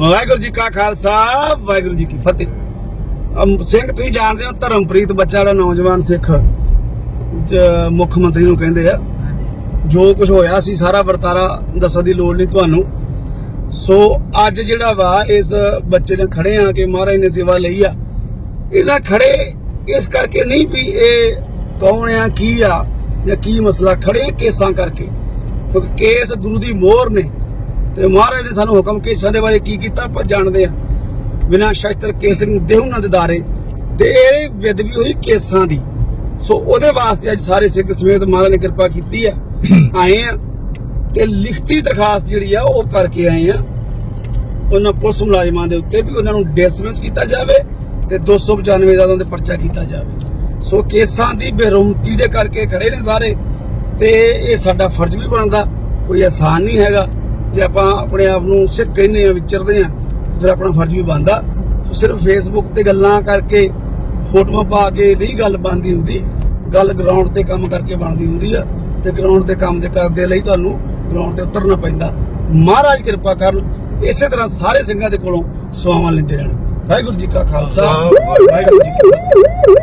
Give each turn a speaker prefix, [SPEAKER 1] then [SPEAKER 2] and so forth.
[SPEAKER 1] ਵਾਹਿਗੁਰੂ ਜੀ ਕਾ ਖਾਲਸਾ ਵਾਹਿਗੁਰੂ ਜੀ ਕੀ ਫਤਿਹ। ਸਿੰਘ ਤੁਸੀਂ ਜਾਣਦੇ ਹੋ ਧਰਮਪ੍ਰੀਤ ਬੱਚਾ ਜਿਹੜਾ ਨੌਜਵਾਨ ਸਿੱਖ ਮੁੱਖ ਮੰਤਰੀ ਨੂੰ ਕਹਿੰਦੇ ਆ। ਜੋ ਕੁਝ ਹੋਇਆ ਸੀ ਸਾਰਾ ਵਰਤਾਰਾ ਦੱਸਣ ਦੀ ਲੋੜ ਨਹੀਂ ਤੁਹਾਨੂੰ। ਸੋ ਅੱਜ ਜਿਹੜਾ ਵਾ ਇਸ ਬੱਚੇ ਦੇ ਖੜੇ ਆ ਕਿ ਮਹਾਰਾਜ ਨੇ ਸੇਵਾ ਲਈ ਆ। ਇਹਦਾ ਖੜੇ ਇਸ ਕਰਕੇ ਨਹੀਂ ਵੀ ਇਹ ਕੌਣ ਆ ਕੀ ਆ ਜਾਂ ਕੀ ਮਸਲਾ ਖੜੇ ਕੇਸਾਂ ਕਰਕੇ। ਕਿਉਂਕਿ ਕੇਸ ਗੁਰੂ ਦੀ ਮੋਹਰ ਨੇ। ਤੇ ਮਹਾਰਾਜ ਨੇ ਸਾਨੂੰ ਹੁਕਮ ਕੇਸਾਂ ਦੇ ਬਾਰੇ ਕੀ ਕੀਤਾ, ਆਪਾਂ ਜਾਣਦੇ ਆ ਬਿਨਾਂ ਸ਼ਸਤਰ ਕੇਸ ਨੂੰ ਦੇਹੁ ਨਾ ਦਿਦਾਰੇ। ਤੇ ਇਹ ਵਿਦਵੀ ਹੋਈ ਕੇਸਾਂ ਦੀ। ਸੋ ਉਹਦੇ ਵਾਸਤੇ ਅੱਜ ਸਾਰੇ ਸਿੱਖ ਸਮੇਤ ਮਹਾਰਾਜ ਨੇ ਕਿਰਪਾ ਕੀਤੀ ਆ ਆਏ ਆ ਤੇ ਲਿਖਤੀ ਦਰਖਾਸਤ ਜਿਹੜੀ ਆ, ਉਹ ਕਰਕੇ ਆਏ ਆ ਉਹਨਾਂ ਪੁਲਿਸ ਮੁਲਾਜ਼ਮਾਂ ਦੇ ਉੱਤੇ ਵੀ ਉਹਨਾਂ ਨੂੰ ਡਿਸਮਿਸ ਕੀਤਾ ਜਾਵੇ ਤੇ 295 ਦਾ ਉਹਨਾਂ ਦੇ ਪਰਚਾ ਕੀਤਾ ਜਾਵੇ। ਸੋ ਕੇਸਾਂ ਦੀ ਬੇਰੁਮਤੀ ਦੇ ਕਰਕੇ ਖੜੇ ਨੇ ਸਾਰੇ। ਤੇ ਇਹ ਸਾਡਾ ਫਰਜ਼ ਵੀ ਬਣਦਾ। ਕੋਈ ਆਸਾਨ ਨਹੀਂ ਹੈਗਾ। ਜੇ ਆਪਾਂ ਆਪਣੇ ਆਪ ਨੂੰ ਸਿੱਖ ਕਹਿੰਦੇ ਆ ਵਿਚਰਦੇ ਆ ਫਿਰ ਆਪਣਾ ਫਰਜ਼ ਵੀ ਬਣਦਾ। ਸੋ ਸਿਰਫ ਫੇਸਬੁੱਕ ਤੇ ਗੱਲਾਂ ਕਰਕੇ ਫੋਟੋਆਂ ਪਾ ਕੇ ਨਹੀਂ ਗੱਲ ਬਣਦੀ ਹੁੰਦੀ। ਗੱਲ ਗਰਾਊਂਡ ਤੇ ਕੰਮ ਕਰਕੇ ਬਣਦੀ ਹੁੰਦੀ ਆ। ਤੇ ਗਰਾਊਂਡ ਤੇ ਕੰਮ ਦੇ ਕਰਦੇ ਲਈ ਤੁਹਾਨੂੰ ਗਰਾਊਂਡ ਤੇ ਉਤਰਨਾ ਪੈਂਦਾ। ਮਹਾਰਾਜ ਕਿਰਪਾ ਕਰਨ ਇਸੇ ਤਰ੍ਹਾਂ ਸਾਰੇ ਸਿੰਘਾਂ ਦੇ ਕੋਲੋਂ ਸਵਾਵਾਂ ਲੈਂਦੇ ਰਹਿਣ। ਵਾਹਿਗੁਰੂ ਜੀ ਕਾ ਖਾਲਸਾ ਵਾਹਿਗੁਰੂ ਜੀ ਕੀ ਫਤਿਹ।